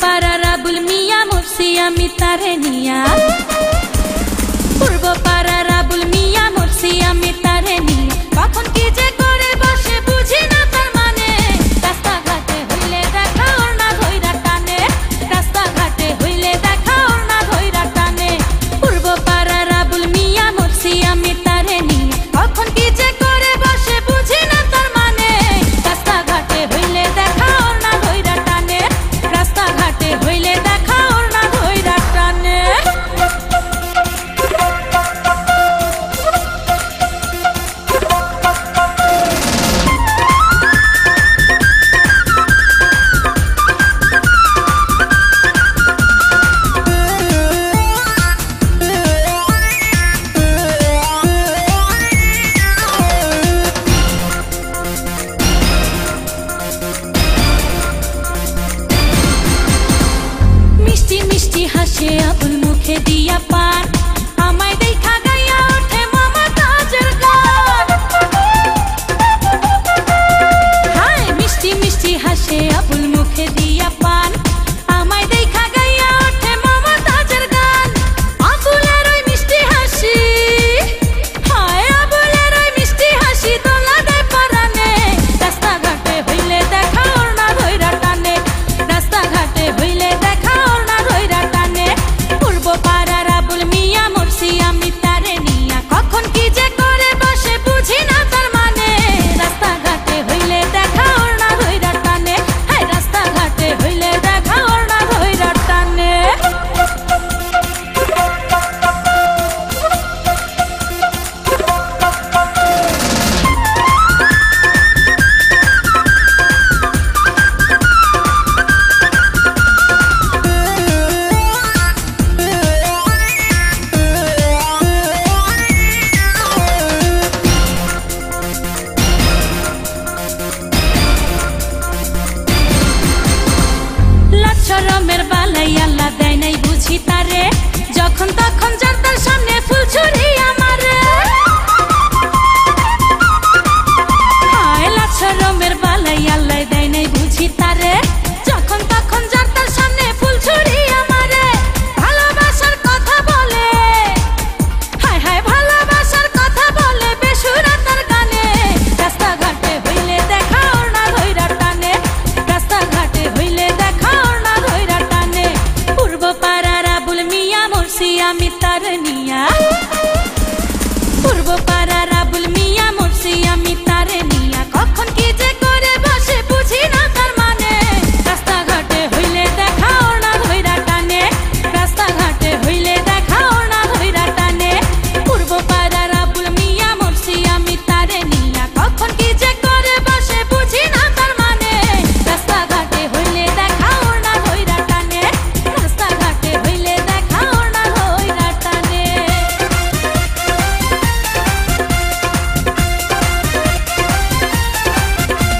পাড়া রাবুল মিয়া মুরসি আমি তারে নিয়া। পূর্ব পাড়া রাবুল মিয়া মুরসি আমি তারে নিয়া। কখন কি হইলে हसे अबुल मुख दिया সীতারে যখন তখন জনতার সামনে